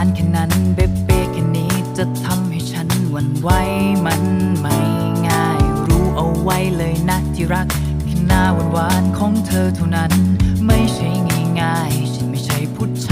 านแค่นั้นเบ๊เบ๊แค่นี้จะทำให้ฉันหวั่นไหวมันไม่ง่าย รู้เอาไว้เลยนะที่รักแค่หน้าหวานหวานของเธอเท่านั้น ไม่ใช่ง่ายๆฉันไม่ใช่พุทธ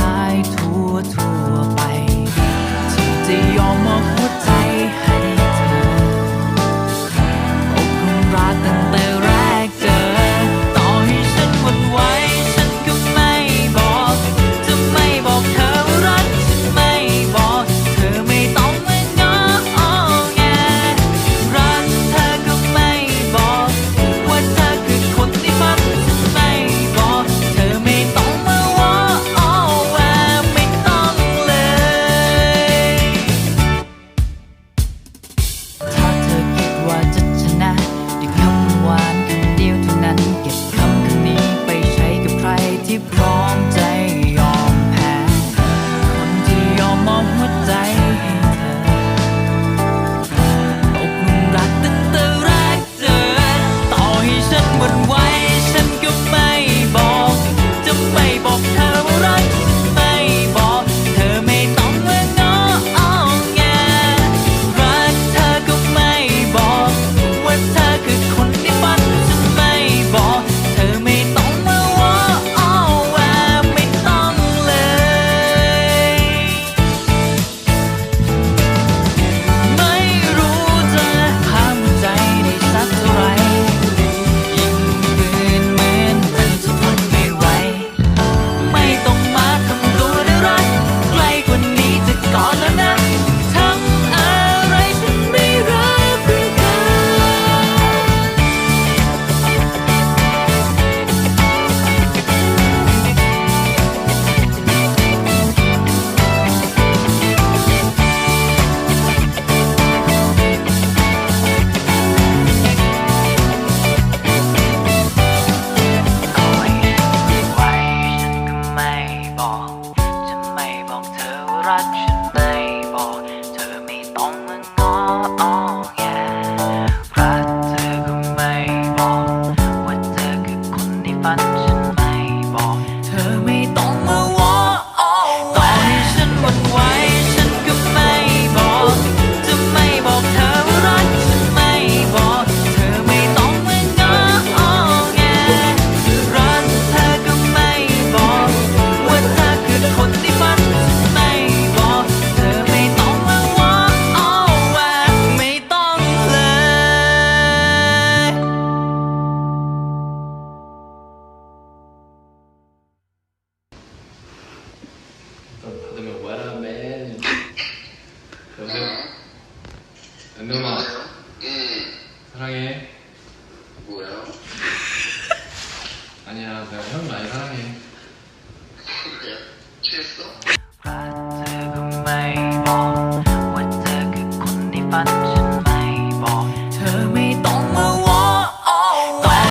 여보세요? 네. 연놈아 예. 사랑해 뭐야? 아니야 내가 형 많이 사랑해 아, 그래? 취했어?